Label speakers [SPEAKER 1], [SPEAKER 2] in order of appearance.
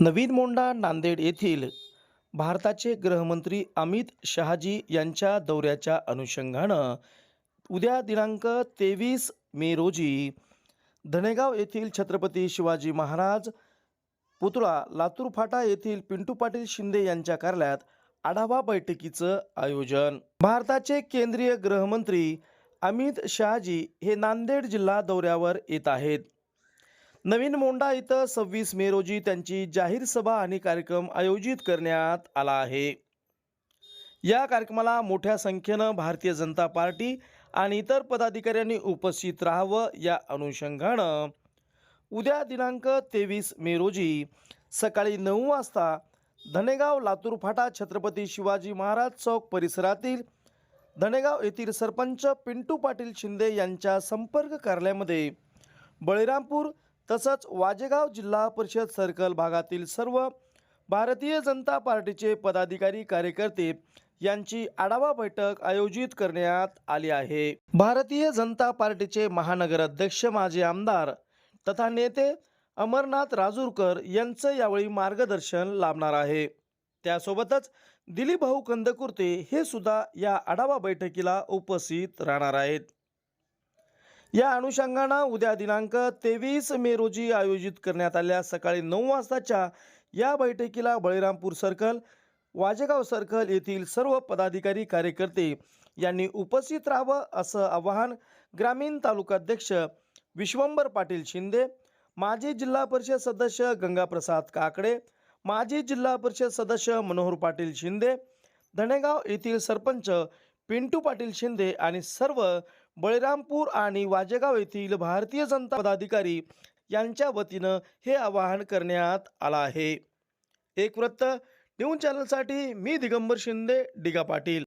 [SPEAKER 1] नवीन मोंडा नांदेड येथील भारताचे गृहमंत्री अमित शहाजी यांच्या दौऱ्याच्या अनुषंगानं उद्या दिनांक तेवीस मे रोजी धनेगाव येथील छत्रपती शिवाजी महाराज पुतळा लातूर फाटा येथील पिंटू पाटील शिंदे यांच्या कार्यालयात आढावा बैठकीचं आयोजन. भारताचे केंद्रीय गृहमंत्री अमित शहाजी हे नांदेड जिल्हा दौऱ्यावर येत आहेत. नवीन मोंडा इथं सव्वीस मे रोजी त्यांची जाहीर सभा आणि कार्यक्रम आयोजित करण्यात आला आहे. या कार्यक्रमाला मोठ्या संख्येनं भारतीय जनता पार्टी आणि इतर पदाधिकाऱ्यांनी उपस्थित राहावं या अनुषंगानं उद्या दिनांक तेवीस मे रोजी सकाळी नऊ वाजता धनेगाव लातूर फाटा छत्रपती शिवाजी महाराज चौक परिसरातील धनेगाव येथील सरपंच पिंटू पाटील शिंदे यांच्या संपर्क कार्यालयामध्ये बळीरामपूर तसंच वाजेगाव जिल्हा परिषद सर्कल भागातील सर्व भारतीय जनता पार्टीचे पदाधिकारी कार्यकर्ते यांची आढावा बैठक आयोजित करण्यात आली आहे. भारतीय जनता पार्टीचे महानगर अध्यक्ष माजी आमदार तथा नेते अमरनाथ राजूरकर यांचं यावेळी मार्गदर्शन लाभणार आहे. त्यासोबतच दिलीप भाऊ कंदकुर्ते हे सुद्धा या आढावा बैठकीला उपस्थित राहणार आहेत. या अनुषंगानं उद्या दिनांक तेवीस मे रोजी आयोजित करण्यात आलेल्या सकाळी नऊ वाजताच्या या बैठकीला बळीरामपूर सर्कल वाजेगाव सर्कल येथील सर्व पदाधिकारी कार्यकर्ते यांनी उपस्थित राहावं असं आवाहन ग्रामीण तालुकाध्यक्ष विश्वंभर पाटील शिंदे माजी जिल्हा परिषद सदस्य गंगाप्रसाद काकडे माजी जिल्हा परिषद सदस्य मनोहर पाटील शिंदे धणेगाव येथील सरपंच पिंटू पाटील शिंदे आणि सर्व बळीरामपूर आणि वाजेगाव येथील भारतीय जनता पदाधिकारी यांच्या वतीनं हे आवाहन करण्यात आलं आहे. एक वृत्त न्यूज चॅनलसाठी मी दिगंबर शिंदे डिगा पाटील.